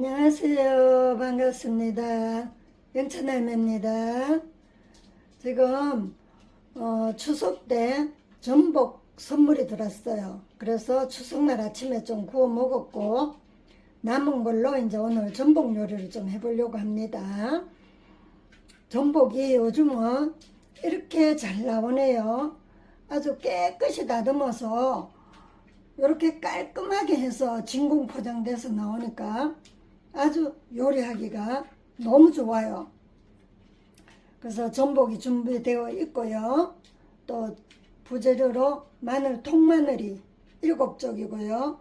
안녕하세요. 반갑습니다. 영천할매입니다. 지금 어, 추석 때 전복 선물이 들었어요. 그래서 추석날 아침에 좀 구워 먹었고 남은 걸로 이제 오늘 전복 요리를 좀 해보려고 합니다. 전복이 요즘은 이렇게 잘 나오네요. 아주 깨끗이 다듬어서 이렇게 깔끔하게 해서 진공 포장돼서 나오니까 아주 요리하기가 너무 좋아요. 그래서 전복이 준비되어 있고요. 또 부재료로 마늘, 통마늘이 일곱 쪽이고요.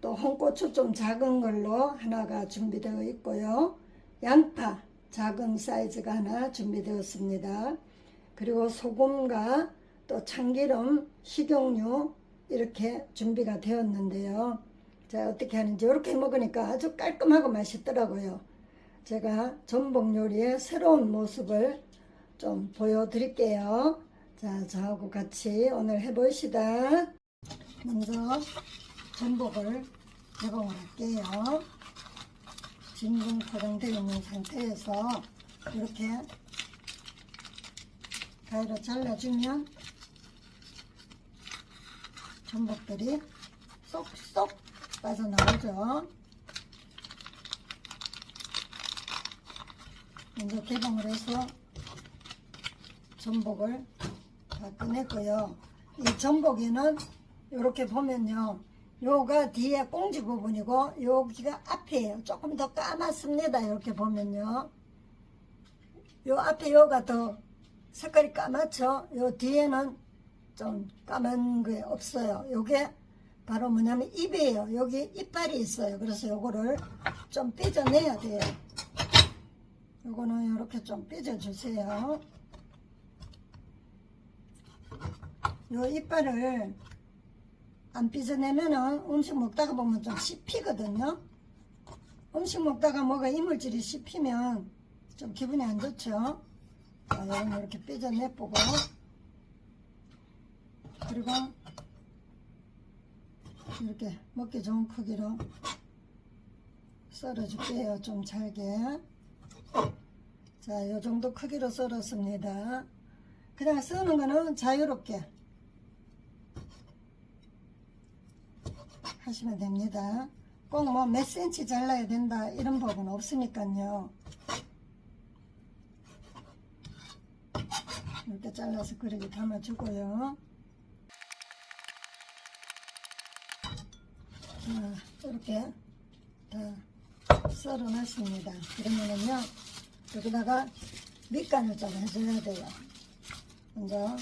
또 홍고추 좀 작은 걸로 하나가 준비되어 있고요. 양파 작은 사이즈가 하나 준비되었습니다. 그리고 소금과 또 참기름, 식용유 이렇게 준비가 되었는데요. 자, 어떻게 하는지 이렇게 먹으니까 아주 깔끔하고 맛있더라고요. 제가 전복 요리의 새로운 모습을 좀 보여드릴게요. 자, 저하고 같이 오늘 해보시다. 먼저 전복을 개봉을 할게요. 진공 포장되어 있는 상태에서 이렇게 가위로 잘라주면 전복들이 쏙쏙 빠져나오죠. 먼저 개봉을 해서 전복을 다 꺼냈고요. 이 전복에는 이렇게 보면요. 요가 뒤에 꽁지 부분이고 여기가 앞이에요. 조금 더 까맣습니다. 이렇게 보면요. 요 앞에 요가 더 색깔이 까맣죠. 요 뒤에는 좀 까만 게 없어요. 요게 바로 뭐냐면 입이에요. 여기 이빨이 있어요. 그래서 요거를 좀 삐져내야 돼요. 요거는 이렇게 좀 삐져주세요. 요 이빨을 안 삐져내면은 음식 먹다가 보면 좀 씹히거든요. 음식 먹다가 뭐가 이물질이 씹히면 좀 기분이 안 좋죠. 자, 이렇게 삐져내보고 그리고 이렇게 먹기 좋은 크기로 썰어줄게요. 좀 잘게. 자, 요 정도 크기로 썰었습니다. 그냥 쓰는 거는 자유롭게 하시면 됩니다. 꼭 뭐 몇 센치 잘라야 된다 이런 법은 없으니까요. 이렇게 잘라서 그릇에 담아주고요. 자, 이렇게 다 썰어 놨습니다. 그러면은요, 여기다가 밑간을 좀 해줘야 돼요. 먼저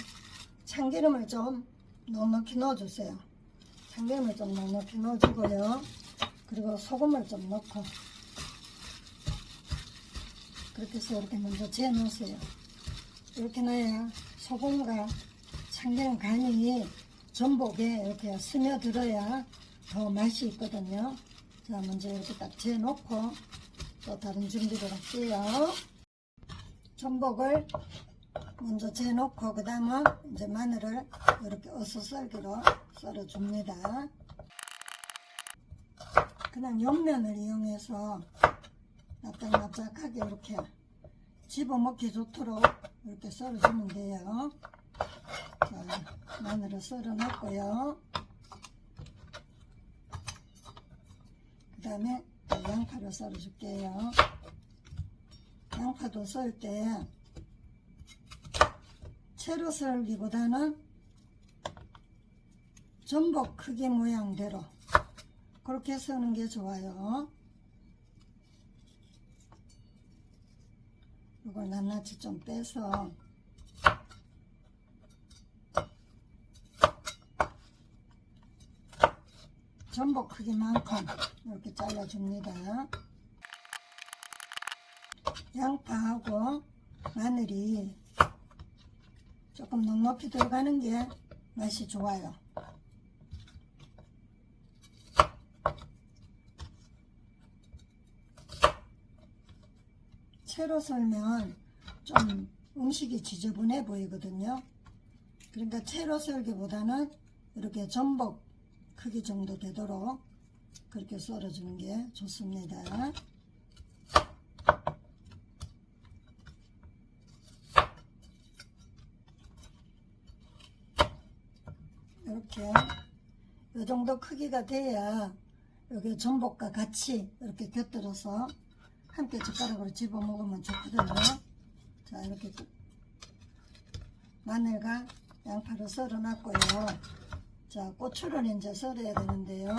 참기름을 좀 넉넉히 넣어주세요. 참기름을 좀 넉넉히 넣어주고요. 그리고 소금을 좀 넣고 그렇게 해서 이렇게 먼저 재어 놓으세요. 이렇게 넣어야 소금과 참기름 간이 전복에 이렇게 스며들어야 더 맛이 있거든요. 자, 먼저 이렇게 딱 재놓고 또 다른 준비를 할게요. 전복을 먼저 재놓고 그 다음은 이제 마늘을 이렇게 어슷썰기로 썰어줍니다. 그냥 옆면을 이용해서 납작납작하게 이렇게 집어먹기 좋도록 이렇게 썰어주면 돼요. 자, 마늘을 썰어놨고요. 그 다음에 양파를 썰어줄게요. 양파도 썰 때 채로 썰기보다는 전복 크기 모양대로 그렇게 써는 게 좋아요. 이걸 낱낱이 좀 빼서 전복 크기만큼 이렇게 잘라줍니다. 양파하고 마늘이 조금 넉넉히 들어가는 게 맛이 좋아요. 채로 썰면 좀 음식이 지저분해 보이거든요. 그러니까 채로 썰기보다는 이렇게 전복 크기 정도 되도록 그렇게 썰어주는 게 좋습니다. 이렇게 이 정도 크기가 돼야 여기 전복과 같이 이렇게 곁들여서 함께 젓가락으로 집어 먹으면 좋거든요. 자 이렇게 마늘과 양파를 썰어 놨고요. 자 고추를 이제 썰어야 되는데요.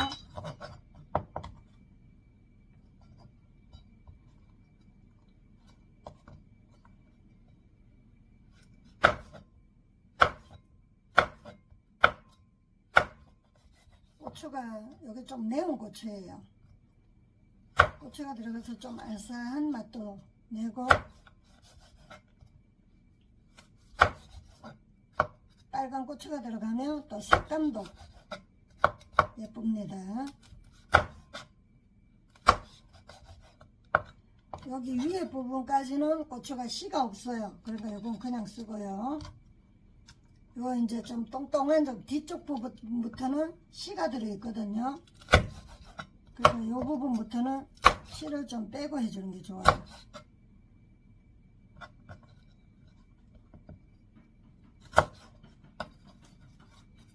고추가 여기 좀 매운 고추예요. 고추가 들어가서 좀 알싸한 맛도 내고 빨간 고추가 들어가면 또 색감도 예쁩니다. 여기 위에 부분까지는 고추가 씨가 없어요. 그러니까 이건 그냥 쓰고요. 이거 이제 좀 똥똥한 좀 뒤쪽 부분부터는 씨가 들어있거든요. 그래서 이 부분부터는 씨를 좀 빼고 해주는 게 좋아요.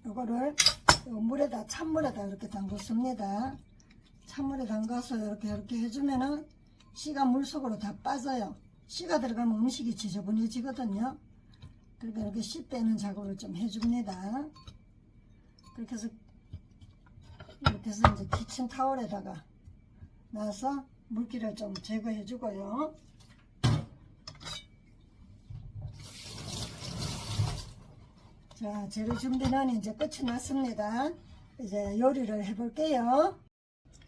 이거를 요 물에다 찬물에다 이렇게 담궜습니다. 찬물에 담가서 이렇게 이렇게 해주면은 씨가 물속으로 다 빠져요. 씨가 들어가면 음식이 지저분해지거든요. 그러니까 이렇게 씨 빼는 작업을 좀 해줍니다. 그렇게 해서 이렇게 해서 이제 키친 타월에다가 놔서 물기를 좀 제거해 주고요. 자, 재료 준비는 이제 끝이 났습니다. 이제 요리를 해볼게요.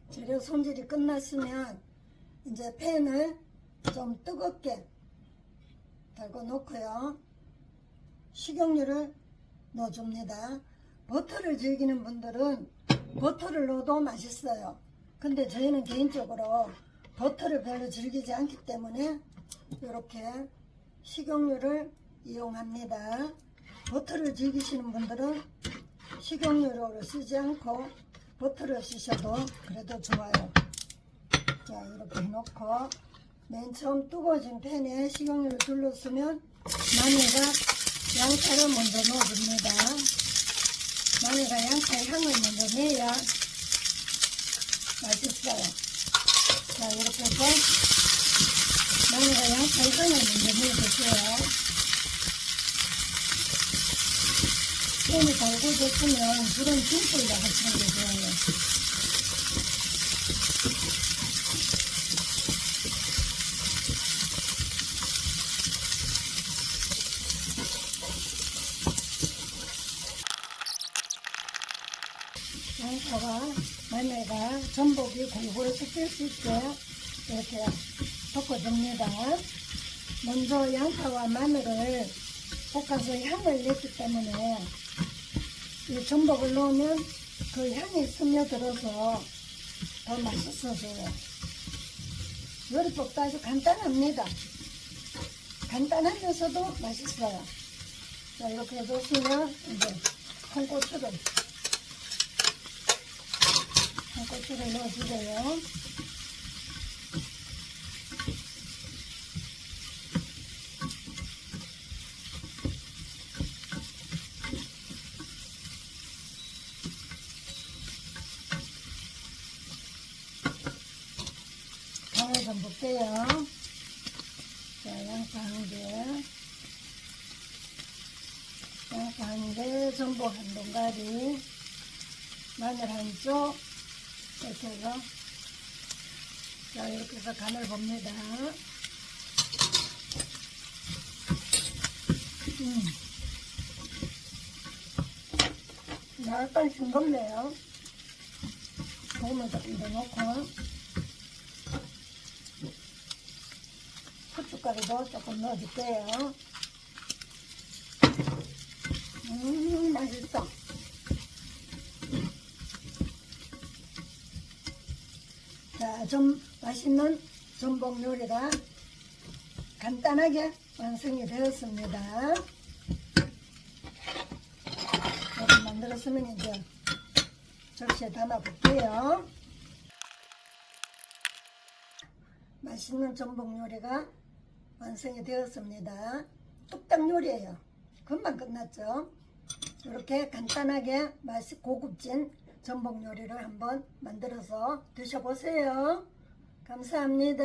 재료 손질이 끝났으면 이제 팬을 좀 뜨겁게 달고 놓고요. 식용유를 넣어줍니다. 버터를 즐기는 분들은 버터를 넣어도 맛있어요. 근데 저희는 개인적으로 버터를 별로 즐기지 않기 때문에 이렇게 식용유를 이용합니다. 버터를 즐기시는 분들은 식용유를 쓰지 않고 버터를 쓰셔도 그래도 좋아요. 자 이렇게 해놓고 맨 처음 뜨거워진 팬에 식용유를 둘러쓰면 마늘과 양파를 먼저 넣어줍니다. 마늘과 양파의 향을 먼저 내야 맛있어요. 자 이렇게 해서 마늘과 양파의 향을 먼저 내주세요. 팬이 달궈졌으면 불은 중불로 하시는 게 좋아요. 양파와 마늘과 전복이 골고루 섞일 수 있게 이렇게 섞어줍니다. 먼저 양파와 마늘을 볶아서 향을 냈기 때문에 이 전복을 넣으면 그 향이 스며들어서 더 맛있어져요. 요리법도 아주 간단합니다. 간단하면서도 맛있어요. 자, 이렇게 해줬으면 이제 홍고추를 홍고추를 넣어주고요. 간을 좀 볼게요. 자, 양파 한 개. 양파 한 개, 전복 한 동가리, 마늘 한 쪽, 이렇게 해서, 자, 이렇게 해서 간을 봅니다. 음. 약간 싱겁네요. 소금을 조금 더 넣고, 후춧가루도 조금 넣어줄게요. 음, 맛있어. 자, 좀 맛있는 전복 요리가 간단하게 완성이 되었습니다. 이렇게 만들었으면 이제 접시에 담아 볼게요. 맛있는 전복 요리가 완성이 되었습니다. 뚝딱 요리예요. 금방 끝났죠. 이렇게 간단하게 맛이 고급진 전복 요리를 한번 만들어서 드셔보세요. 감사합니다.